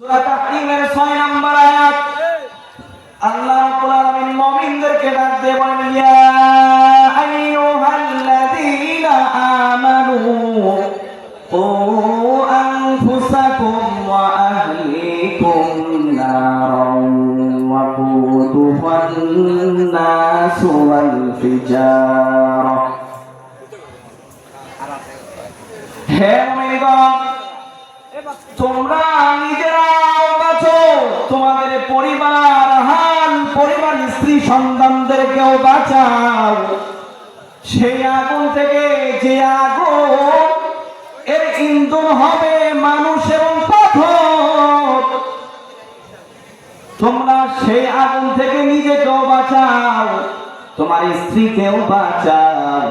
সূরা তাহরিমের 6 নম্বর আয়াত। আল্লাহ রাব্বুল আলামিন মুমিনদেরকে ডাক বলেন, ইয়া আইয়ুহাল্লাযীনা আমানু, কু আনফুসাকুম ওয়া আহলিকুম ওয়া নাস ওয়াল ফিজারা. হে মুমিনগণ, তোমরা নিজেরাও বাঁচো তোমাদের পরিবার হাল পরিবার, স্ত্রী সন্তানদেরকেও বাঁচাও। সেই আগুন থেকে যে আগুন, এর ইন্ধন হবে মানুষ এবং পাথর। তোমরা সেই আগুন থেকে নিজেকেও বাঁচাও, তোমার স্ত্রীকেও বাঁচাও।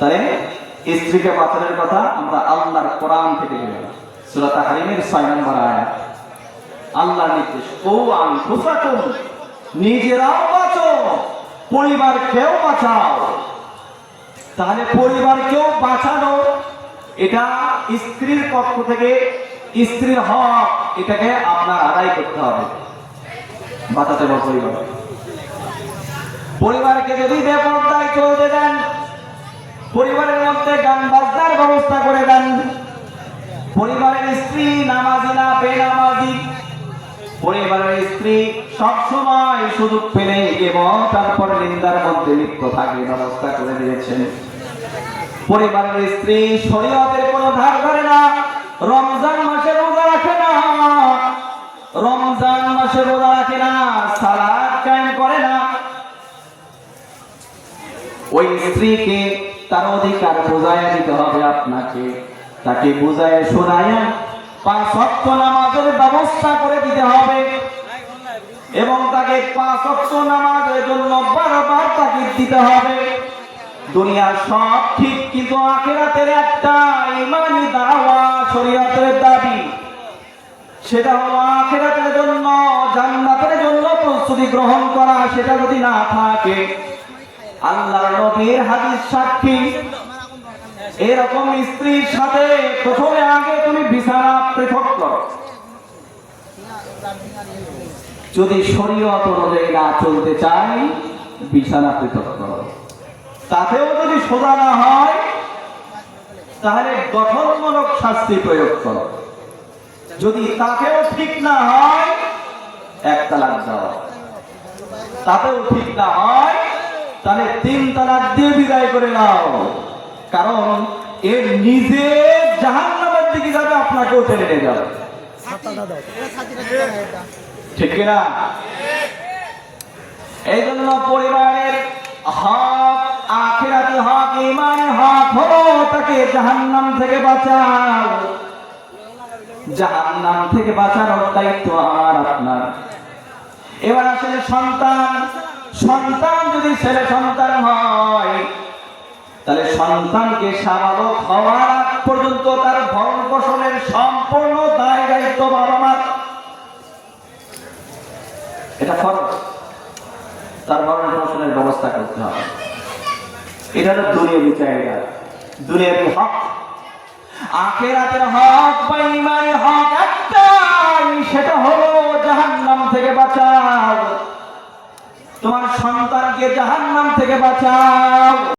তাই স্ত্রীকে বাঁচানোর কথা আমরা আল্লাহর কোরআন থেকে পেলাম সূরা তাহরিমের 6 নম্বর আয়াত। আল্লাহর নির্দেশ, ও আনফুসাকুম, নিজেরাও বাঁচো, পরিবারকেও বাঁচাও। তাহলে পরিবারকেও বাঁচানো, এটা স্ত্রীর পক্ষ থেকে স্ত্রীর হক, এটাকে আপনার আদায় করতে হবে। বাঁচাতে হবে পরিবার পরিবারকে যদি বেপরদায় চলতে দেন, পরিবারের মধ্যে গান বাজনার ব্যবস্থা করে দেন পরিবারের স্ত্রী নামাজি না বেনামাজি পরিবারের স্ত্রী সবসময় সুযোগ পেলে এবং তারপর নিন্দার মধ্যে লিপ্ত থাকে ব্যবস্থা করে দিয়েছেন। পরিবারের স্ত্রী শরীয়তের কোনো ধার ধরে না, রমজান মাসে রোজা রাখে না, রমজান মাসে রোজা রাখে না, সালাদ কায়েম করে না। ওই স্ত্রীকে তার অধিকার বোঝায় দিতে হবে আপনাকে। তাকে বুঝায় শোনায় পাঁচ অক্ট নামাজের ব্যবস্থা করে দিতে হবে। এবং তাকে পাঁচ অক্ট নামাজের জন্য বারবার তাকে দিতে হবে। দুনিয়ার সব ঠিক, কিন্তু আখেরাতের একটা ইমানি দাওয়া শরীয়তের দাবি। সেটা হলো আখেরাতের জন্য, জান্নাতের জন্য প্রস্তুতি গ্রহণ করা, সেটা যদি না থাকে, আল্লাহর নবীর হাদিস সাক্ষী এরকম স্ত্রীর সাথে প্রথমে আগে তুমি বিছানা পৃথক করো। যদি শরীয়ত অনুযায়ী না চলতে চাই, বিছানা পৃথক করো। তাতেও যদি সোজা না হয়, তাহলে গঠনমূলক শাস্তি প্রয়োগ করো। যদি তাকেও ঠিক না হয়, এক তালাক দেওয়া তাতেও ঠিক না হয়, তাহলে তিন তালাক দিয়ে বিদায় করে নাও কারণ এর নিজে জাহান নামের দিকে যাবে, আপনাকেও টেনে নিয়ে যাবে। ঠিক কিনা? এই জন্য পরিবারের হক, আখেরাতে হক ইমানের হক হলো তাকে জাহান্নাম থেকে বাঁচাও। জাহান্নাম থেকে বাঁচানোর দায়িত্ব আমার আপনার। এবার আসলে সন্তান সন্তান যদি ছেলে সন্তান হয় তাহলে সন্তানকে স্বাভাবিক হওয়ার পর্যন্ত তার ভরণ পোষণের সম্পূর্ণ দায় দায়িত্ব বাবা মার। এটা ফরজ। তার ভরণ পোষণের ব্যবস্থা করতে হবে। এটা হলো দুনিয়াবি চাহিদা। দুনিয়াবি হক। আখেরাতের হক বা ইমানের হক একটাই, সেটা হলো জাহান্নাম থেকে বাঁচাও। তোমার সন্তানকে জাহান্নাম থেকে বাঁচাও।